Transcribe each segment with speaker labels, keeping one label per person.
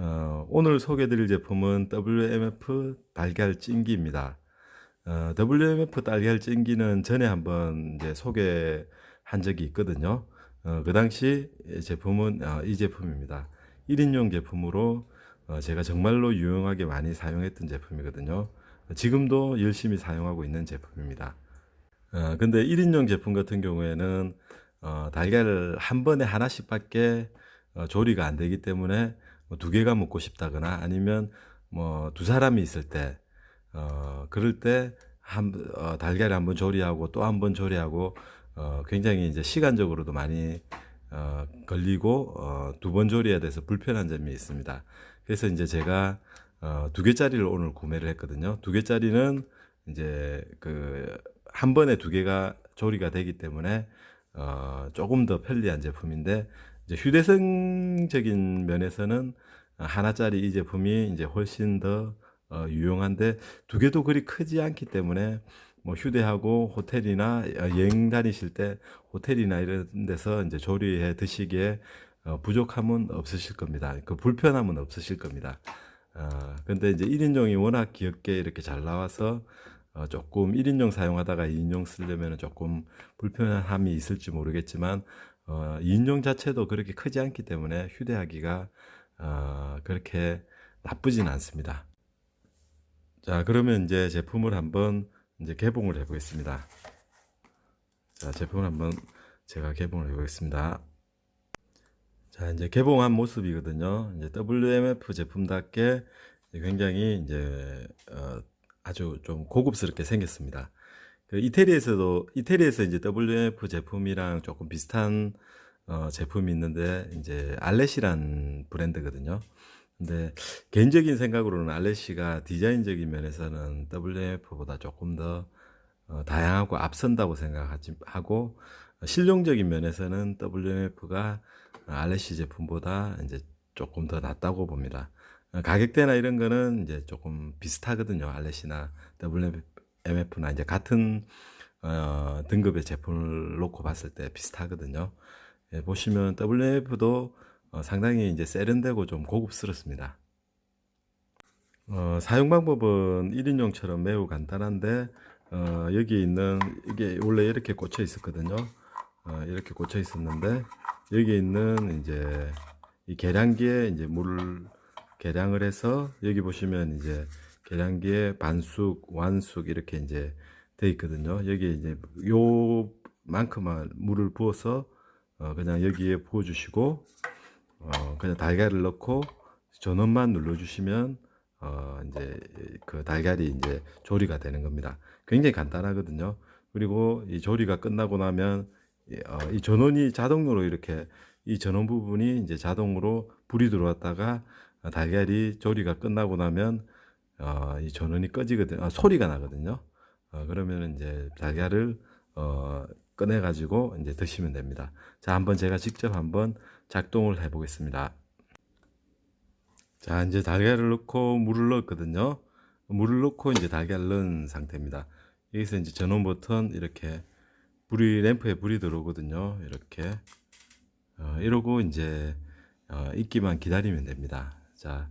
Speaker 1: 어, 오늘 소개드릴 제품은 WMF 달걀 찜기입니다. 어, WMF 달걀 찜기는 전에 한번 이제 소개한 적이 있거든요. 어, 그 당시 제품은 어, 이 제품입니다. 1인용 제품으로 어, 제가 정말로 유용하게 많이 사용했던 제품이거든요. 지금도 열심히 사용하고 있는 제품입니다. 어, 근데 1인용 제품 같은 경우에는 어, 달걀을 한 번에 하나씩밖에 어, 조리가 안 되기 때문에 뭐 두 개가 먹고 싶다거나 아니면 뭐 두 사람이 있을 때 어, 그럴 때 한, 어, 달걀을 한번 조리하고 또 한 번 조리하고 어, 굉장히 이제 시간적으로도 많이 어, 걸리고 어, 두 번 조리해야 돼서 불편한 점이 있습니다. 그래서 이제 제가 어, 두 개짜리를 오늘 구매를 했거든요. 두 개짜리는 이제 그 한 번에 두 개가 조리가 되기 때문에 어, 조금 더 편리한 제품인데 이제 휴대성적인 면에서는 하나짜리 이 제품이 이제 훨씬 더 어, 유용한데 두 개도 그리 크지 않기 때문에 뭐 휴대하고 호텔이나 여행 다니실 때 호텔이나 이런 데서 이제 조리해 드시기에 어, 부족함은 없으실 겁니다. 그 불편함은 없으실 겁니다. 어, 근데 이제 1인용이 워낙 귀엽게 이렇게 잘 나와서 어, 조금 1인용 사용하다가 2인용 쓰려면 조금 불편함이 있을지 모르겠지만 어, 2인용 자체도 그렇게 크지 않기 때문에 휴대하기가 어, 그렇게 나쁘진 않습니다. 자, 그러면 이제 제품을 한번 이제 개봉을 해 보겠습니다. 자, 제품을 한번 제가 개봉을 해 보겠습니다. 자, 이제 개봉한 모습이거든요. 이제 WMF 제품답게 굉장히 이제 어, 아주 좀 고급스럽게 생겼습니다. 그 이태리에서도 이태리에서 이제 WMF 제품이랑 조금 비슷한 어, 제품이 있는데 이제 알렛이란 브랜드거든요. 근데 개인적인 생각으로는 알렛이가 디자인적인 면에서는 WMF보다 조금 더 어, 다양하고 앞선다고 생각하고 실용적인 면에서는 WMF가 알렛이 제품보다 이제 조금 더 낫다고 봅니다. 어, 가격대나 이런 거는 이제 조금 비슷하거든요. 알렛이나 WMF 나 이제 같은 어, 등급의 제품을 놓고 봤을 때 비슷하거든요. 예, 보시면 WMF도 어, 상당히 이제 세련되고 좀 고급스럽습니다. 어, 사용 방법은 1인용처럼 매우 간단한데 어, 여기 있는 이게 원래 이렇게 꽂혀 있었거든요. 어, 이렇게 꽂혀 있었는데 여기 있는 이제 이 계량기에 이제 물을 계량을 해서 여기 보시면 이제 계량기에 반숙, 완숙 이렇게 이제 돼 있거든요. 여기 이제 요만큼만 물을 부어서 어, 그냥 여기에 부어 주시고 어, 그냥 달걀을 넣고 전원만 눌러 주시면 어, 이제 그 달걀이 이제 조리가 되는 겁니다. 굉장히 간단하거든요. 그리고 이 조리가 끝나고 나면 이, 어, 이 전원이 자동으로 이렇게 이 전원 부분이 이제 자동으로 불이 들어왔다가 달걀이 조리가 끝나고 나면 어, 이 전원이 꺼지거든, 아, 소리가 나거든요. 어, 그러면 이제 달걀을 어, 꺼내 가지고 이제 드시면 됩니다. 자, 한번 제가 직접 한번 작동을 해 보겠습니다. 자, 이제 달걀을 넣고 물을 넣었거든요. 물을 넣고 이제 달걀을 넣은 상태입니다. 여기서 이제 전원 버튼 이렇게 불이 램프에 불이 들어오거든요. 이렇게 어, 이러고 이제 어, 익기만 기다리면 됩니다. 자,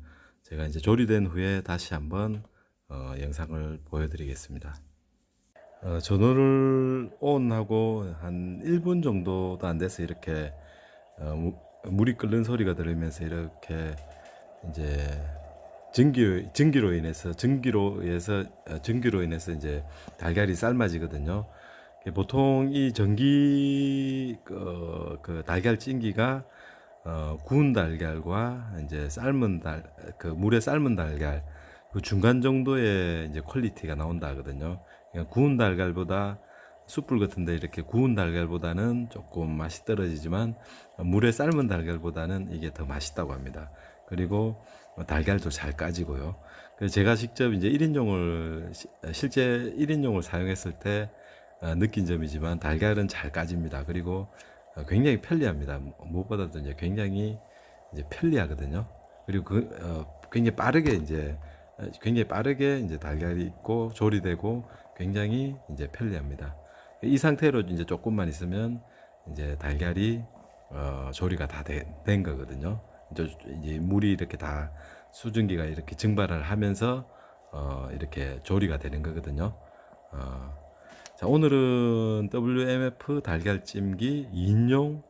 Speaker 1: 제가 이제 조리된 후에 다시 한번 어, 영상을 보여드리겠습니다. 어, 전원을 ON하고 한 1분 정도도 안 돼서 이렇게 어, 무- 물이 끓는 소리가 들으면서 이렇게 이제 전기 전기로 인해서 전기로 인해서 어, 전기로 인해서 이제 달걀이 삶아지거든요. 보통 이 전기 그, 그 달걀 찜기가 어, 구운 달걀과 이제 삶은 달, 그 물에 삶은 달걀 그 중간 정도의 이제 퀄리티가 나온다 하거든요. 그러니까 구운 달걀보다 숯불 같은데 이렇게 구운 달걀보다는 조금 맛이 떨어지지만 물에 삶은 달걀보다는 이게 더 맛있다고 합니다. 그리고 달걀도 잘 까지고요. 제가 직접 이제 1인용을 실제 1인용을 사용했을 때 어, 느낀 점이지만 달걀은 잘 까집니다. 그리고 어, 굉장히 편리합니다. 무엇보다도 이제 굉장히 이제 편리하거든요. 그리고 그 어, 굉장히 빠르게 이제 어, 굉장히 빠르게 이제 달걀이 있고 조리되고 굉장히 이제 편리합니다. 이 상태로 이제 조금만 있으면 이제 달걀이 어, 조리가 다 된 거거든요. 이제 물이 이렇게 다 수증기가 이렇게 증발을 하면서 어, 이렇게 조리가 되는 거거든요. 어, 자, 오늘은 WMF 달걀찜기 2인용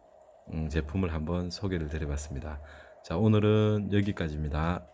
Speaker 1: 음, 제품을 한번 소개를 드려봤습니다. 자, 오늘은 여기까지입니다.